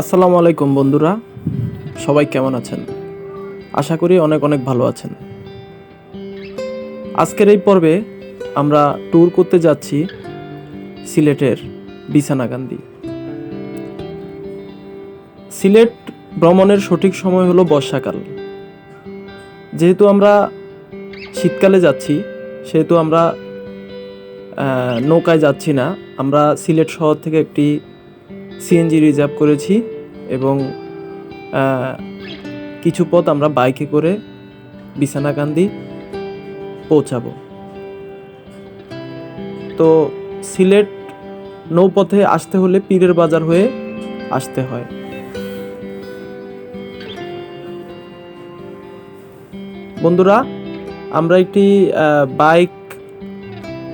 আসসালামু আলাইকুম বন্ধুরা, সবাই কেমন আছেন? আশা করি অনেক অনেক ভালো আছেন। আজকের এই পর্বে আমরা ট্যুর করতে যাচ্ছি সিলেটের বিছানাকান্দি সিলেট ভ্রমণের সঠিক সময় হলো বর্ষাকাল। যেহেতু আমরা শীতকালে যাচ্ছি, সেহেতু আমরা নৌকায় যাচ্ছি না, আমরা সিলেট শহর থেকে একটি সিএনজি রিজার্ভ করেছি এবং কিছু পথ আমরা বাইকে করে বিছানাকান্দি পৌঁছাবো। তো সিলেট নৌপথে আসতে হলে পীরের বাজার হয়ে আসতে হয়। বন্ধুরা, আমরা একটি বাইক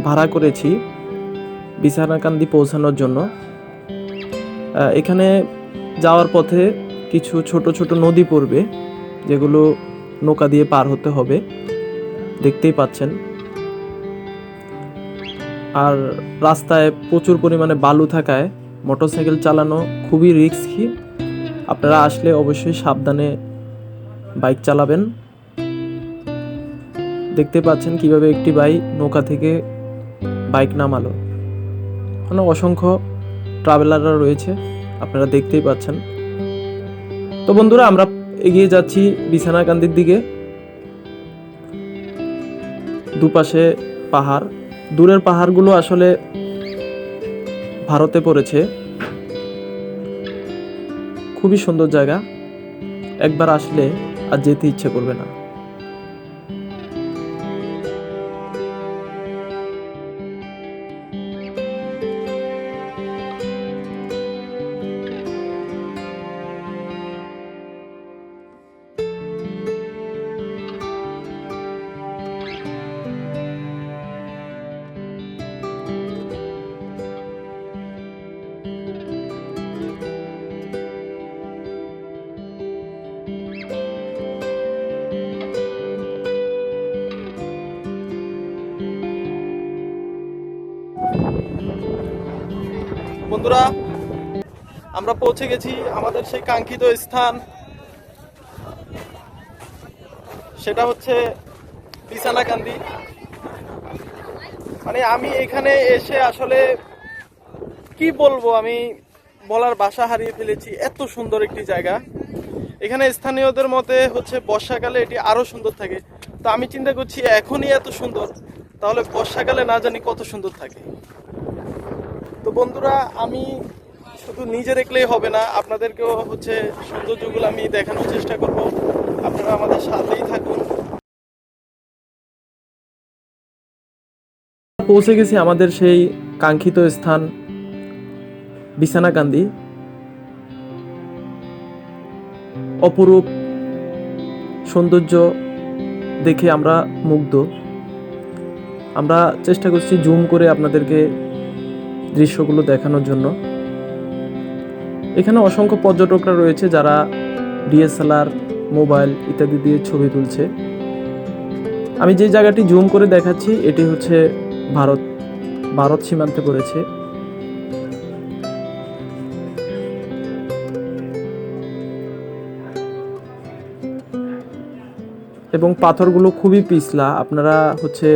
ভাড়া করেছি বিছানাকান্দি পৌঁছানোর জন্য। এখানে যাওয়ার পথে কিছু ছোট ছোট নদী পড়বে, যেগুলো নৌকা দিয়ে পার হতে হবে। দেখতেই পাচ্ছেন। আর রাস্তায় প্রচুর পরিমাণে বালু থাকায় মোটরসাইকেল চালানো খুবই রিস্কি আপনারা আসলে অবশ্যই সাবধানে বাইক চালাবেন। দেখতে পাচ্ছেন কীভাবে একটি বাইক নৌকা থেকে বাইক নামালো। মানে অসংখ্য ট্রাভেলাররা রয়েছে, আপনারা দেখতেই পাচ্ছেন। তো বন্ধুরা, আমরা এগিয়ে যাচ্ছি বিছানাকান্দির দিকে। দুপাশে পাহাড়। দূরের পাহাড়গুলো আসলে ভারতে পড়েছে। খুবই সুন্দর জায়গা। একবার আসলে আর যেতে ইচ্ছে করবে না। বন্ধুরা, আমরা পৌঁছে গেছি আমাদের সেই কাঙ্ক্ষিত স্থান। সেটা হচ্ছে বিছানাকান্দি মানে আমি এখানে এসে আসলে কি বলব, আমি বলার বাসা হারিয়ে ফেলেছি। এত সুন্দর একটি জায়গা। এখানে স্থানীয়দের মতে হচ্ছে বর্ষাকালে এটি আরও সুন্দর থাকে। তো আমি চিন্তা করছি এখনই এত সুন্দর, তাহলে বর্ষাকালে না জানি কত সুন্দর থাকে। বন্ধুরা, আমি শুধু নিজে দেখলেই হবে না, আপনাদেরকেও হচ্ছে সৌন্দর্যগুলো আমি দেখানোর চেষ্টা করব। আপনারা আমাদের সাথেই থাকুন। পৌঁছে গেছি আমাদের সেই কাঙ্ক্ষিত স্থান বিছানাকান্দি অপরূপ সৌন্দর্য দেখে আমরা মুগ্ধ। আমরা চেষ্টা করছি জুম করে আপনাদেরকে দৃশ্যগুলো দেখানোর জন্য। এখানে অসংখ্য পর্যটকরা রয়েছে যারা ডিএসএলআর, মোবাইল ইত্যাদি দিয়ে ছবি তুলছে। আমি যে জায়গাটি জুম করে দেখাচ্ছি, এটি হচ্ছে ভারত ভারত সীমান্তে পড়েছে। এবং পাথরগুলো খুবই পিছলা, আপনারা হচ্ছে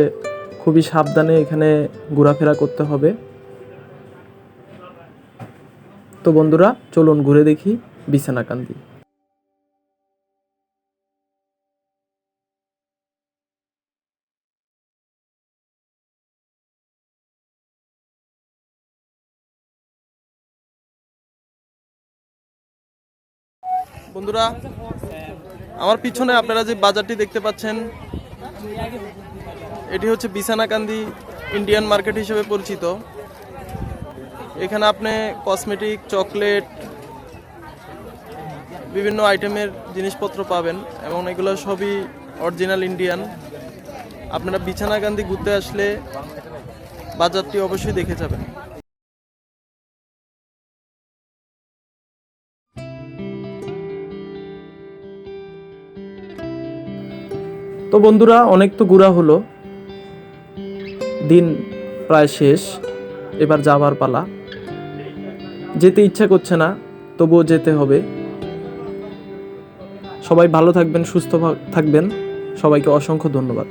খুবই সাবধানে এখানে ঘোরাফেরা করতে হবে। তো বন্ধুরা, চলুন ঘুরে দেখি বিছানাকান্দি বন্ধুরা, আমার পিছনে আপনারা যে বাজারটি দেখতে পাচ্ছেন, এটি হচ্ছে বিছানাকান্দি ইন্ডিয়ান মার্কেট হিসেবে পরিচিত। এখানে আপনি কসমেটিক চকলেট বিভিন্ন আইটেমের জিনিসপত্র পাবেন এবং এগুলো সবই অরিজিনাল ইন্ডিয়ান আপনারা বিছানা গান্ধী ঘুরতে আসলে বাজারটি অবশ্যই দেখে যাবেন। তো বন্ধুরা, অনেক তো ঘোরা হলো। দিন প্রায় শেষ। এবার যাবার পালা। যেতে ইচ্ছা করছে না, তবুও যেতে হবে। সবাই ভালো থাকবেন, সুস্থ থাকবেন। সবাইকে অসংখ্য ধন্যবাদ।